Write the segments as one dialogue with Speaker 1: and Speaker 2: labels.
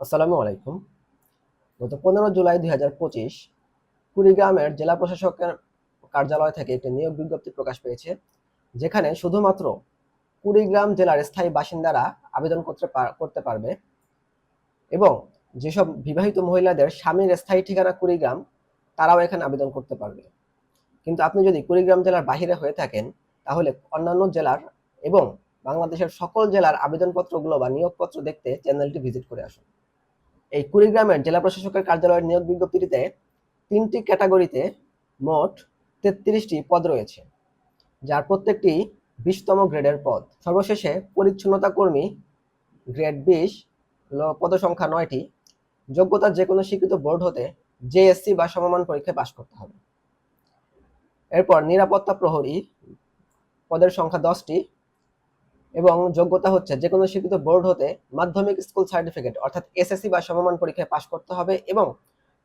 Speaker 1: আসসালামু আলাইকুম। গত পনেরো জুলাই দুই হাজার পঁচিশ কুড়িগ্রামের জেলা প্রশাসকের কার্যালয় থেকে একটি নিয়োগ বিজ্ঞপ্তি প্রকাশ পেয়েছে, যেখানে শুধুমাত্র কুড়িগ্রাম জেলার স্থায়ী বাসিন্দারা আবেদন করতে করতে পারবে এবং যেসব বিবাহিত মহিলাদের স্বামীর স্থায়ী ঠিকানা কুড়িগ্রাম, তারাও এখানে আবেদন করতে পারবে। কিন্তু আপনি যদি কুড়িগ্রাম জেলার বাহিরে হয়ে থাকেন, তাহলে অন্যান্য জেলার এবং বাংলাদেশের সকল জেলার আবেদনপত্রগুলো বা নিয়োগপত্র দেখতে চ্যানেলটি ভিজিট করে আসুন। এই কুড়িগ্রামের জেলা প্রশাসকের কার্যালয়ের নিয়োগ বিজ্ঞপ্তিটিতে তিনটি ক্যাটাগরিতে মোট তেত্রিশটি পদ রয়েছে, যার প্রত্যেকটি বিশতম গ্রেডের পদ। সর্বশেষে পরিচ্ছন্নতা কর্মী গ্রেড বিশ পদ সংখ্যা নয়টি যোগ্যতা যে কোনো স্বীকৃত বোর্ড হতে জেএসসি বা সমমান পরীক্ষায় পাশ করতে হবে। এরপর নিরাপত্তা প্রহরী পদের সংখ্যা দশটি এবং যোগ্যতা হচ্ছে যে কোনো স্বীকৃত বোর্ড হতে মাধ্যমিক স্কুল সার্টিফিকেট, অর্থাৎ এসএসসি বা সমমান পরীক্ষায় পাশ করতে হবে এবং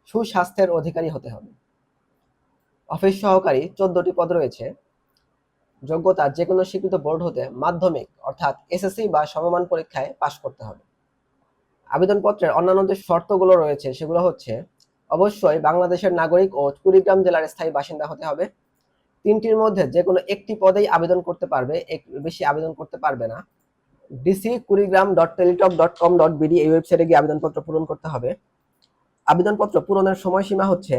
Speaker 1: সুস্বাস্থ্যের অধিকারী হতে হবে। অফিস সহকারী চোদ্দটি পদ রয়েছে। যোগ্যতা যে কোনো স্বীকৃত বোর্ড হতে মাধ্যমিক, অর্থাৎ এসএসসি বা সমমান পরীক্ষায় পাশ করতে হবে। আবেদনপত্রের অন্যান্য যে শর্তগুলো রয়েছে, সেগুলো হচ্ছে, অবশ্যই বাংলাদেশের নাগরিক ও কুড়িগ্রাম জেলার স্থায়ী বাসিন্দা হতে হবে। তিনটির মধ্যে যে কোনো একটি পদেই আবেদন করতে পারবে বেশি আবেদন করতে পারবে না। DC Kurigram dot Teletalk dot com dot BD এই ওয়েবসাইটে গিয়ে আবেদনপত্র পূরণ করতে হবে। আবেদনপত্র পূরণের সময়সীমা হচ্ছে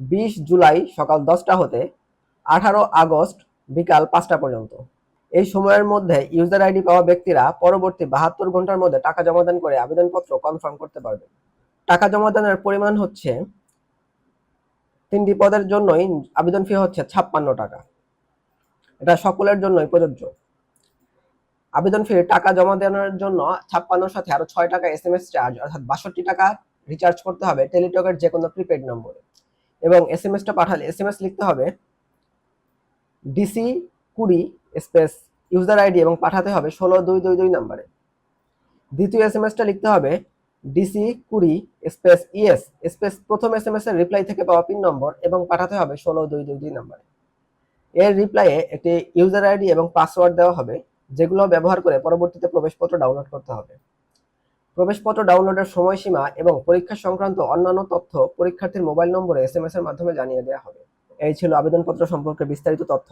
Speaker 1: বিশ জুলাই সকাল দশটা হতে আঠারো আগস্ট বিকাল পাঁচটা পর্যন্ত। এই সময়ের মধ্যে ইউজার আইডি পাওয়া ব্যক্তিরা পরবর্তী বাহাত্তর ঘণ্টার মধ্যে টাকা জমাদান করে আবেদনপত্র কনফার্ম করতে পারবে। টাকা জমাদানের পরিমাণ হচ্ছে তিনটি পদের জন্যই আবেদন ফি হচ্ছে ছাপ্পান্ন টাকা। এটা সকলের জন্যই প্রযোজ্য। আবেদন ফি টাকা জমা দেওয়ার জন্য ছাপ্পান্নর সাথে আরও ছয় টাকা এস এম এস চার্জ অর্থাৎ বাষট্টি টাকা রিচার্জ করতে হবে টেলিটকের যে কোনো প্রিপেড নম্বরে। এবং এস এম এসটা পাঠালে এস এম এস লিখতে হবে DC Kuri space user ID এবং পাঠাতে হবে ষোলো দুই দুই দুই নাম্বারে। দ্বিতীয় এস এম এসটা লিখতে হবে DC Kuri space ES, space প্রথম এস এম এস এর রিপ্লাই থেকে পাওয়া পিন নম্বর এবং পাঠাতে হবে ষোলো দুই দুই দুই নাম্বারে এর রিপ্লাইয়ে একটি ইউজার আইডি এবং পাসওয়ার্ড দেওয়া হবে, যেগুলো ব্যবহার করে পরবর্তীতে প্রবেশপত্র ডাউনলোড করতে হবে। প্রবেশপত্র ডাউনলোডের সময়সীমা এবং পরীক্ষা সংক্রান্ত অন্যান্য তথ্য পরীক্ষার্থীর মোবাইল নম্বরে এস এম এস এর মাধ্যমে জানিয়ে দেওয়া হবে। এই ছিল আবেদনপত্র সম্পর্কে বিস্তারিত তথ্য।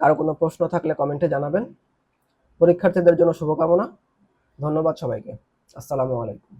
Speaker 1: কারও কোনো প্রশ্ন থাকলে কমেন্টে জানাবেন। পরীক্ষার্থীদের জন্য শুভকামনা। ধন্যবাদ সবাইকে। আসসালামু আলাইকুম।